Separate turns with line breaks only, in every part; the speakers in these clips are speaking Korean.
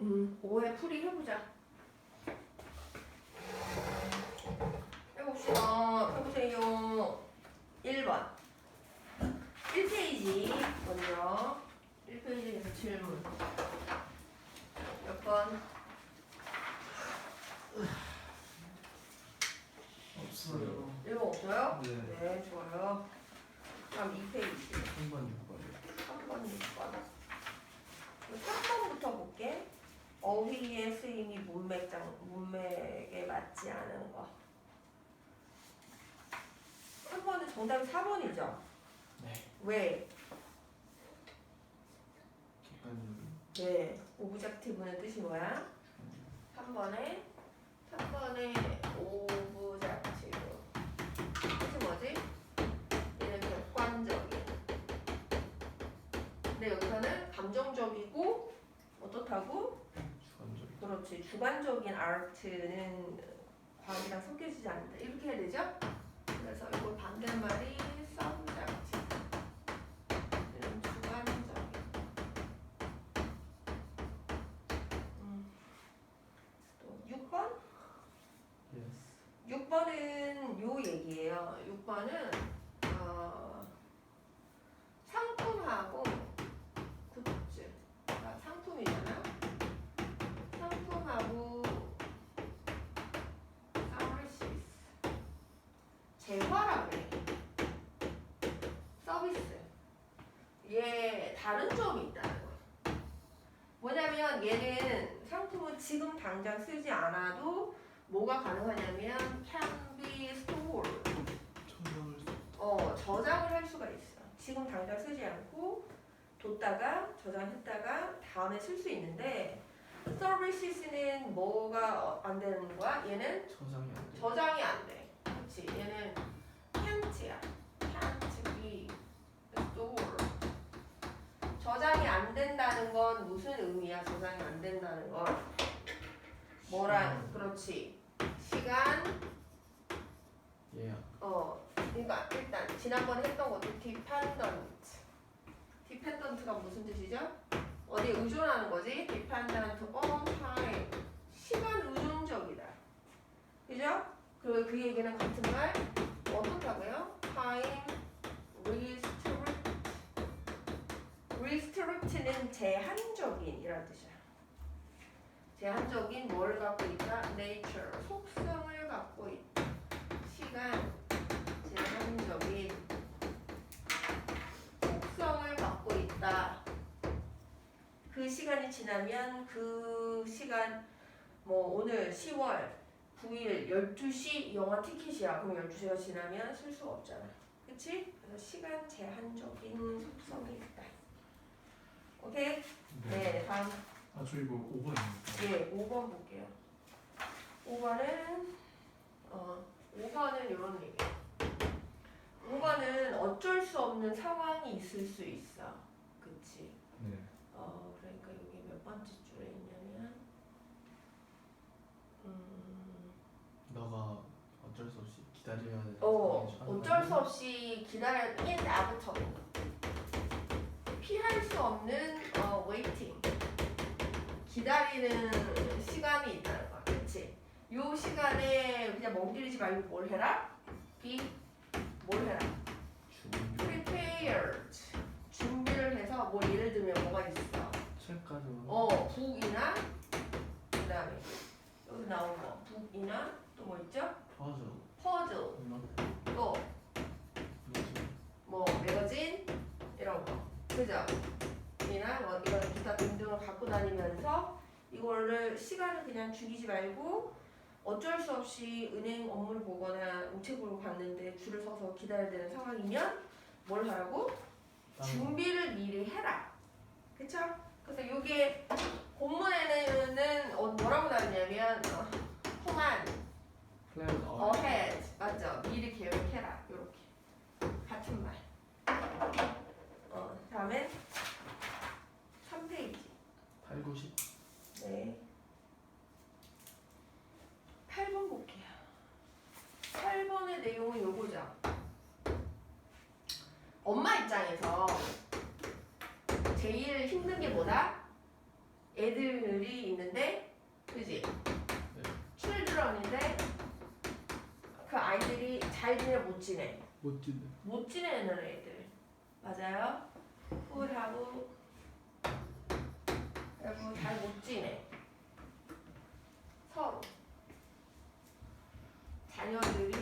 음, 5회 풀이 해보자. 해봅시다. 해보세요. 1번. 1페이지 먼저. 1페이지에서 질문. 몇 번?
없어요.
1번 없어요?
네.
네, 좋아요. 다음 2페이지.
3번 6번.
3번, 6번. 3번부터 볼게. 어휘의 쓰임이 문맥장, 문맥에 맞지 않은 거. 3번은 정답이 4번이죠?
네.
왜?
객관적인.
네. 오브젝티브는 뜻이 뭐야? 3번에 3번에 오브젝티브. 뜻이 뭐지? 얘는 객관적인. 근데 여기서는 감정적이고 어떻다고? 그렇지. 주관적인 아트는 과학이랑 섞여지지 않는다. 이렇게 해야 되죠? 그래서 이걸 반대말이 subjective. 얘는 주관적인. 음. 또 6번?
Yes.
6번은 요 얘기예요. 6번은 어, 상품하고 굿즈. 아, 상품이잖아요. 상품하고 서비스. 재화라 그래. 서비스. 얘 다른 점이 있다는 거야. 뭐냐면 얘는 상품은 지금 당장 쓰지 않아도 뭐가 가능하냐면 can be stored.
저장을
어, 저장을 할 수가 있어. 지금 당장 쓰지 않고 뒀다가 저장했다가 다음에 쓸 수 있는데 services는 뭐가 안 되는 거야? 얘는
저장이 안 돼.
저장이 안 돼. 그렇지? 얘는 can't야. can't be stored. 저장이 안 된다는 건 무슨 의미야? 저장이 안 된다는 건 뭐랑 그렇지? 시간
예약.
어, 그러니까 일단 지난번에 했던 것도 dependent. dependent가 무슨 뜻이죠? 어디에 의존하는 거지? dependent on time. 시간 의존적이다. 그죠? 그, 그 얘기는 같은 말 어떻다고요? time. Restrict는 제한적인이라는 뜻이야. 제한적인 뭘 갖고 있다? nature. 속성을 갖고 있다. 시간 제한적인 속성을 갖고 있다. 그 시간이 지나면 그 시간 뭐 오늘 10월 9일 12시 영화 티켓이야. 그럼 12시가 지나면 쓸 수가 없잖아. 그치? 그래서 시간 제한적인 속성이 있다. 오케이? 네, 다음
아, 저 이거 5번입니다.
예, 5번 볼게요. 5번은 어, 5번은 이런 얘기. 5번은 어쩔 수 없는 상황이 있을 수 있어. 그치?
네.
어, 그러니까 여기 몇 번째 줄에 있냐면 음,
너가 어쩔 수 없이 기다려야 돼.
어, 어쩔 수 없이 기다려 in after 피할 수 없는 어, waiting 기다리는 시간이 있다는 거야, 그렇지? 요 시간에 그냥 멍들이지 말고 뭘 해라? be 뭘 해라? prepared 준비를 해서 뭐 예를 들면 뭐가 있어?
책 가져와.
어, 북이나 그 다음에 여기 나온 거 북이나 또 뭐 있죠?
퍼즐.
퍼즐
음악.
또
뭐지?
뭐 매거진 그죠? 이나 뭐 이런 기타 등등을 갖고 다니면서 이거를 시간을 그냥 죽이지 말고 어쩔 수 없이 은행 업무를 보거나 우체국을 갔는데 줄을 서서 기다려야 되는 상황이면 뭘 하라고? 준비를 미리 해라 그쵸? 그래서 이게 본문에는 어, 뭐라고 나왔냐면 어, plan, ahead 맞죠? 미리 계획해라 요렇게 같은 말 어, 다음에 3페이지
8, 9, 10.
네 8번 볼게요 8번의 내용은 요거죠 엄마 입장에서 제일 힘든 게 뭐다? 애들이 있는데 그지?
네.
children인데 그 아이들이 잘 지내 못 지내?
못 지네.
못 지내는 애들 맞아요? 후하고 그리고 잘 못 지내 서로 자녀들이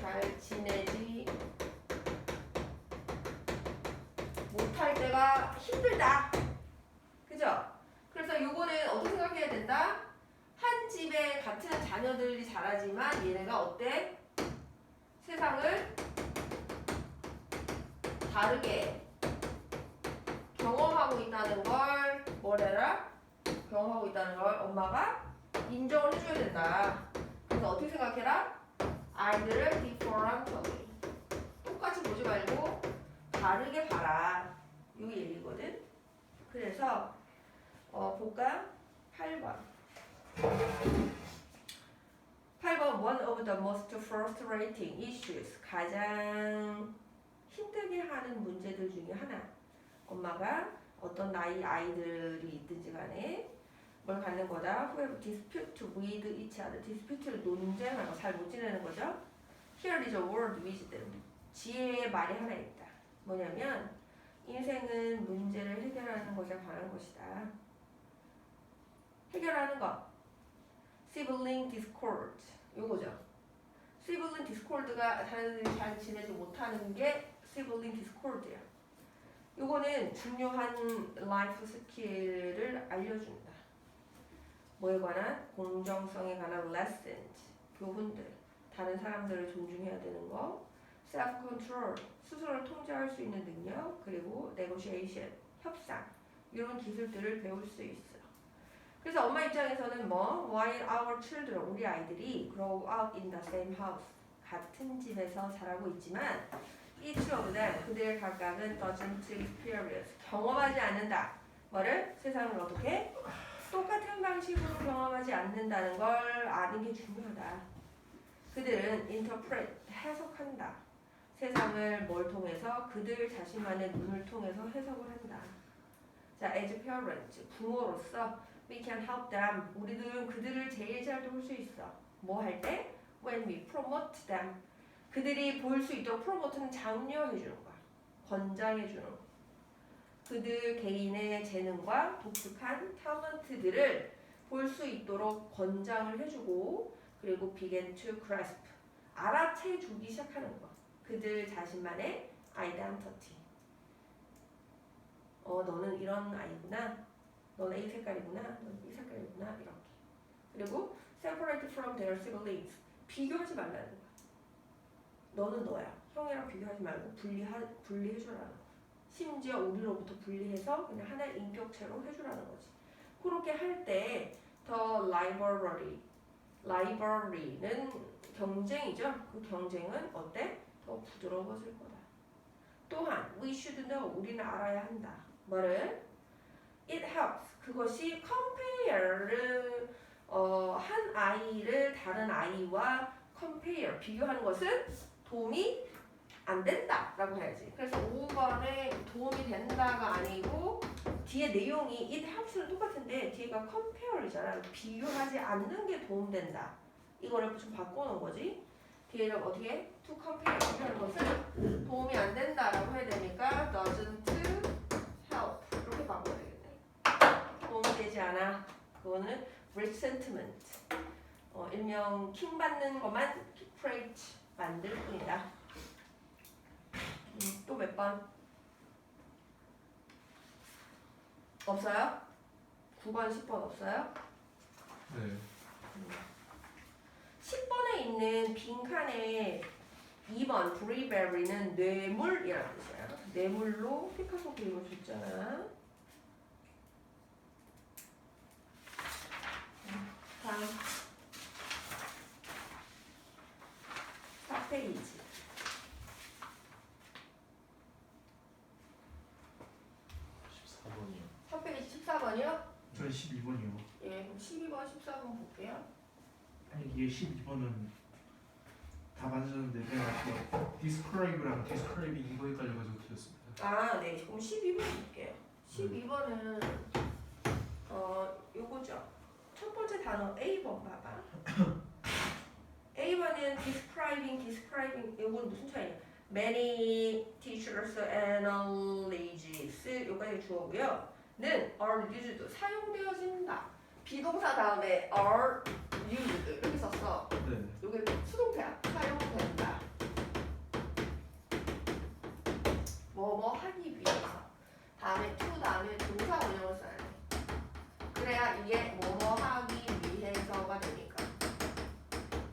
잘 지내지 못할 때가 힘들다 그죠? 그래서 요거는 어떻게 생각해야 된다? 한 집에 같은 자녀들이 자라지만 얘네가 어때? 세상을 다르게 경험하고 있다는 걸 뭐래라? 경험하고 있다는 걸 엄마가 인정을 해줘야 된다. 그래서 어떻게 생각해라? 아이들을 differently 똑같이 보지 말고 다르게 봐라. 이 얘기거든. 그래서 어, 볼까? 8번. 8번 one of the most frustrating issues. 가장 힘들게 하는 문제들 중에 하나. 엄마가 어떤 나이 아이들이 있든지 간에 뭘 갖는 거다. have dispute with each other. dispute를 논쟁하고 잘 못 지내는 거죠. Here is a word wisdom. 지혜의 말이 하나 있다. 뭐냐면 인생은 문제를 해결하는 것에 관한 것이다. 해결하는 것 sibling discord. 요거죠. sibling discord가 자녀들이 잘 지내지 못하는 게 sibling discord야. 요거는 중요한 라이프 스킬을 알려준다. 뭐에 관한? 공정성에 관한 lessons. 교훈들. 다른 사람들을 존중해야 되는 거. self control 스스로를 통제할 수 있는 능력. 그리고 negotiation. 협상. 이런 기술들을 배울 수 있어. 그래서 엄마 입장에서는 뭐 while our children 우리 아이들이 grow up in the same house 같은 집에서 자라고 있지만 each of them 그들 각각은 doesn't experience 경험하지 않는다. 뭐를 세상을 어떻게 똑같은 방식으로 경험하지 않는다는 걸 아는 게 중요하다. 그들은 interpret 해석한다. 세상을 뭘 통해서 그들 자신만의 눈을 통해서 해석을 한다. 자, as parents 부모로서 we can help them. 우리들은 그들을 제일 잘 도울 수 있어. 뭐 할 때? When we promote them. 그들이 볼 수 있도록 promote는 장려해 주는 거야. 권장해 주는 거. 그들 개인의 재능과 독특한 탤런트들을 볼 수 있도록 권장을 해주고 그리고 begin to grasp 알아채 주기 시작하는 거. 그들 자신만의 identity. 어, 너는 이런 아이구나. 너는 이 색깔이구나. 너는 이 색깔이구나. 이렇게. 그리고 separate from their siblings. 비교하지 말라는 거야. 너는 너야. 형이랑 비교하지 말고 분리하, 분리해주라는 거야. 심지어 우리로부터 분리해서 그냥 하나의 인격체로 해주라는 거지. 그렇게 할 때 더 library, library는 경쟁이죠. 그 경쟁은 어때? 더 부드러워질 거다. 또한 we should know 우리는 알아야 한다. 뭐를? It helps 그것이 compare를 어, 한 아이를 다른 아이와 compare 비교하는 것은 도움이 안 된다라고 해야지. 그래서 5번에 도움이 된다가 아니고 뒤에 내용이 it helps는 똑같은데 뒤에가 compare이잖아. 비교하지 않는 게 도움된다. 이거를 좀 바꿔놓은 거지. 뒤에는 어떻게 to compare 하는 것은 도움이 안 된다라고 해야 되니까 doesn't help 이렇게 바꿔야 되겠네. 않아. 그거는 resentment. 어, 일명 킹 받는 것만 create 만들 뿐이다. 음, 또몇 번? 없어요? 9번, 10번 없어요?
네.
10번에 있는 빈칸에 2번 브리베리는 뇌물이라는 뜻이야. 뇌물로 피카소 그림을 줬잖아. 다음 4페이지.
14번이요.
4페이지 14번이요?
저 12번이요.
예, 그럼 12번, 14번 볼게요.
아니 이게 12번은 다 맞았는데 그 디스크라이브랑 디스크라이브 이거 헷갈려가지고 틀렸습니다.
아, 네. 그럼 12번 볼게요. 12번은 어 요거죠. 첫 번째 단어 A번 봐봐. A번은 describing, describing 요건 무슨 차이냐? Many teachers acknowledges 요까지 주어고요. 는 are used 사용되어진다. 비동사 다음에 are used 이렇게 썼어.
네.
요게 수동태야. 사용된다. 뭐뭐 하기 위해서. 다음에 to 다음에 동사 원형을 써야 돼. 그래야 이게 뭐뭐 하기 위해서가 되니까.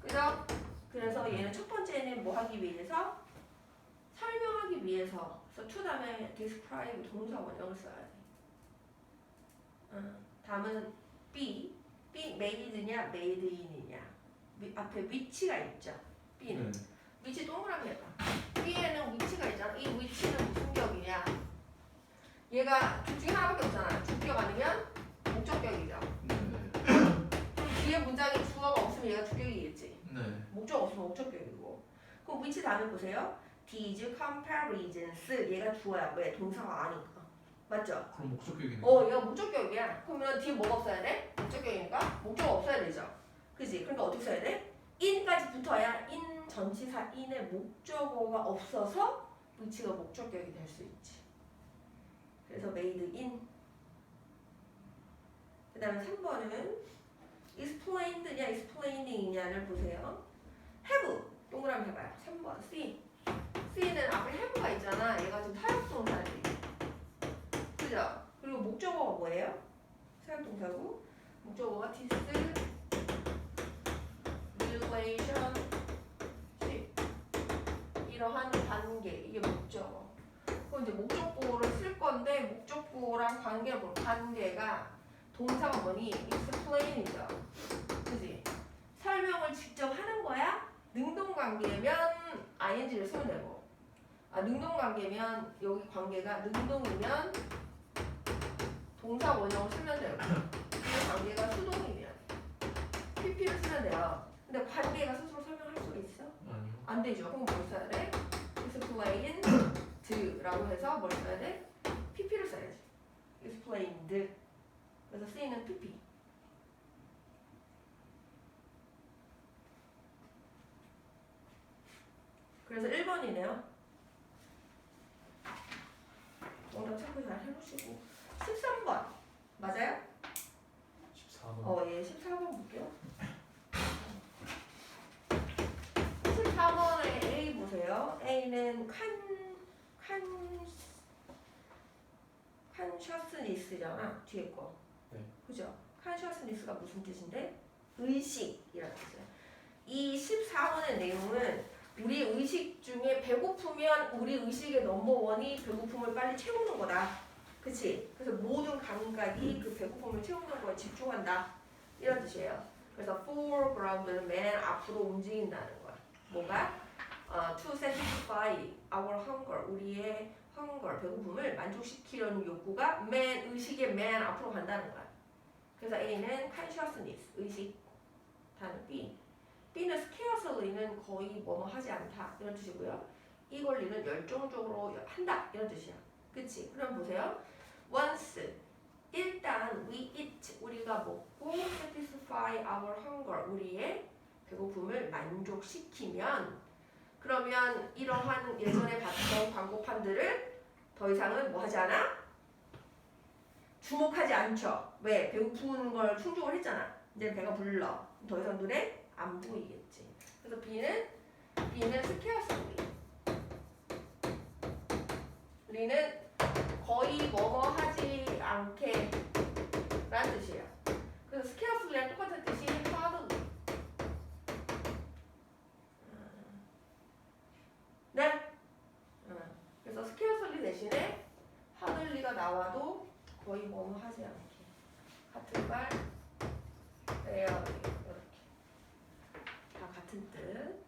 그죠? 그래서 얘는 첫 번째는 뭐 하기 위해서? 설명하기 위해서. 그래서 to 다음에 describe 동사 원형을 써야 돼. 응. 다음은 B. B made냐 made in이냐. 위- 앞에 위치가 있죠. B는.
네.
위치 동그라미 해봐. B에는 위치가 있잖아. 이 위치는 무슨 격이냐? 얘가 둘 중에 하나밖에 없잖아. 주격 아니면 목적격이죠.
네.
그럼 뒤에 문장에 주어가 없으면 얘가 주격이겠지.
네.
목적 없으면 목적격이고. 그럼 위치 다음에 보세요. These comparisons 얘가 주어야. 왜? 동사가 아니까. 맞죠?
그럼 목적격이네.
어, 얘가 목적격이야. 그러면 뒤에 뭐가 없어야 돼? 목적격이니까 목적 없어야 되죠. 그지? 그러니까 어떻게 써야 돼? in까지 붙어야 in 전치사 in의 목적어가 없어서 위치가 목적격이 될 수 있지. 그래서 made in. 그 다음에 3번은 explained냐 explaining이냐를 보세요. have 동그라미 해봐요. 3번 C. C는 앞에 have가 있잖아. 얘가 지금 사역동사지. 그죠? 그리고 목적어가 뭐예요? 사역동사고 목적어가 this relationship 이러한 관계 이게 목적어. 그럼 이제 목적보를 쓸 건데 목적보랑 관계를 볼 관계가 동사가 뭐니? explain이죠. 그지? 설명을 직접 하는 거야? 능동관계면 ing를 쓰면 되고 아 능동관계면 여기 관계가 능동이면 동사 원형을 쓰면 되고 이 관계가 수동이면 PP를 쓰면 돼요. 근데 관계가 스스로 설명할 수가 있어?
아니요.
안 되죠. 그럼 뭘 써야 돼? explained 라고 해서 뭘 써야 돼? PP를 써야지. explained. 그래서 C는 PP. 그래서 1번이네요. 오늘 참고 잘 해보시고 13번 맞아요?
14번.
어, 예, 14번 볼게요. 14번에 A 보세요. A는 칸, 칸, 칸 셔스니스잖아. 뒤에 거.
네.
그죠? 칸셔스니스가 무슨 뜻인데? 의식이라는 뜻이에요. 이 14번의 내용은 우리 의식 중에 배고프면 우리 의식의 넘버원이 배고픔을 빨리 채우는 거다. 그치? 그래서 모든 감각이 그 배고픔을 채우는 거에 집중한다. 이런 뜻이에요. 그래서 foreground는 맨 앞으로 움직인다는 거야. 뭐가? 어, to satisfy our hunger. 우리의 hunger, 배고픔을 만족시키려는 욕구가 맨 의식의 맨 앞으로 간다는 거야. 그래서 A는 consciousness, 의식. 다음 B. B는 scarcely는 거의 뭐뭐 하지 않다. 이런 뜻이고요. 이 권리는 열정적으로 한다. 이런 뜻이야. 그치? 그럼 보세요. once 일단 we eat 우리가 먹고 satisfy our hunger 우리의 배고픔을 만족시키면 그러면 이러한 예전에 봤던 광고판들을 더 이상은 뭐 하지 않아? 주목하지 않죠. 왜? 배고픈 걸 충족을 했잖아. 이제 배가 불러. 더 이상 눈에 안 보이겠지. 그래서 B는 B는 scarcely. 우리는 거의 뭐뭐 하지 않게 라는 뜻이에요. 그래서 scarcely랑 똑같은 뜻이 hardly. 음. 네? 음. 그래서 scarcely 대신에 hardly가 나와도 거의 뭐뭐 하지 않게 같은 말 rarely 이렇게 다 같은 뜻.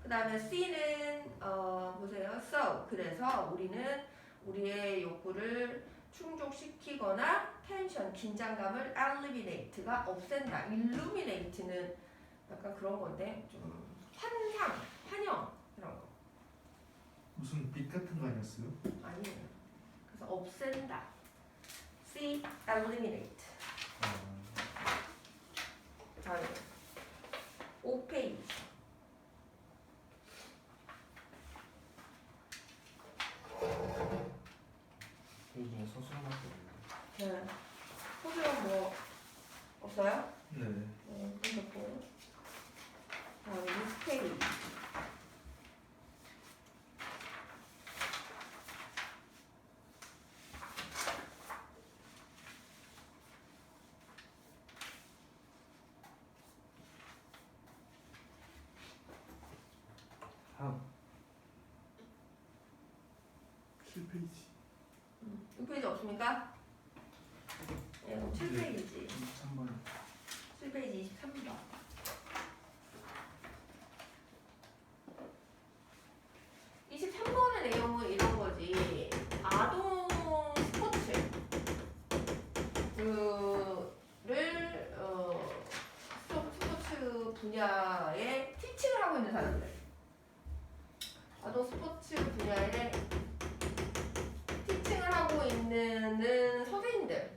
그 다음에 C는 어 보세요. So 그래서 우리는 우리의 욕구를 충족시키거나 텐션 긴장감을 eliminate가 없앤다. illuminate는 약간 그런 건데 좀 환상, 환영 이런 거
무슨 빛 같은 거 아니었어요?
아니에요. 그래서 없앤다. C. eliminate. 다음에 5페이지.
여기 중에 서술밖에 없네.
네. 소주는 뭐 없어요?
네.
네, 끝났고. 다음에 6페이지.
함.
7페이지.
6페이지 없습니까? 네, 그럼 7페이지.
23번.
7페이지 23번. 이 23번의 내용은 이런 거지. 아동 스포츠 그를 어, 스포- 스포츠 분야에 티칭을 하고 있는 사람들. 아동 스포츠 분야에 티칭을 하고 있는 선생님들.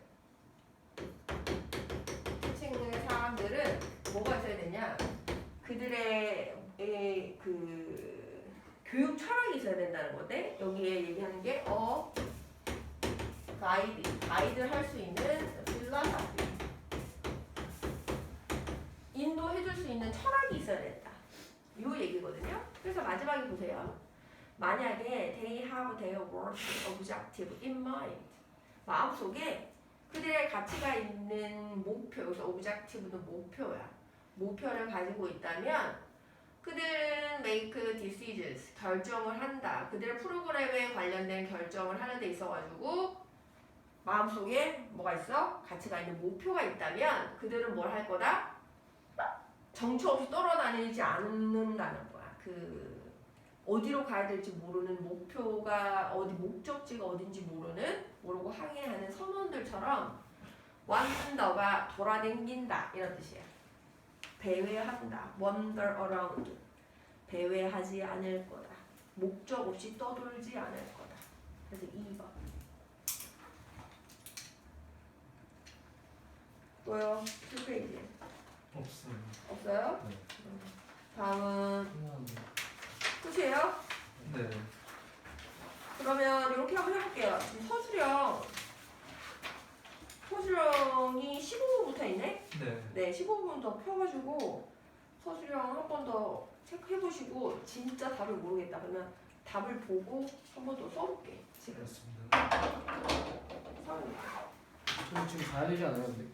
티칭의 사람들은 뭐가 있어야 되냐? 그들의 에, 그 교육 철학이 있어야 된다는 건데 여기에 얘기하는 게 어, 가이드, 가이드 할수 있는 필라사피 인도해줄 수 있는 철학이 있어야 된다. 요 얘기거든요. 그래서 마지막에 보세요. 만약에 they have their work objective in mind 마음속에 그들의 가치가 있는 목표, 여기서 objective는 목표야. 목표를 가지고 있다면 그들은 make decisions, 결정을 한다. 그들의 프로그램에 관련된 결정을 하는 데 있어 가지고 마음속에 뭐가 있어? 가치가 있는 목표가 있다면 그들은 뭘 할 거다? 정처 없이 떨어다니지 않는다는 거야. 그 어디로 가야 될지 모르는 목표가 어디 목적지가 어딘지 모르는 모르고 항해하는 선원들처럼 완더가 돌아댕긴다 이런 뜻이야. 배회한다. wander around. 배회하지 않을 거다. 목적 없이 떠돌지 않을 거다. 그래서 2번. 또요. 7페이지.
없어요.
없어요?
네.
음. 다음은. 끝이에요?
네.
그러면 이렇게 한번 해볼게요. 지금 서술형 서술형이 15분부터 있네?
네.
네, 15분 더 펴가지고 서술형 한 번 더 체크해보시고 진짜 답을 모르겠다 그러면 답을 보고 한 번 더 써볼게. 지금
그렇습니다.
상황이.
저 지금 가야 되지 않아요, 근데?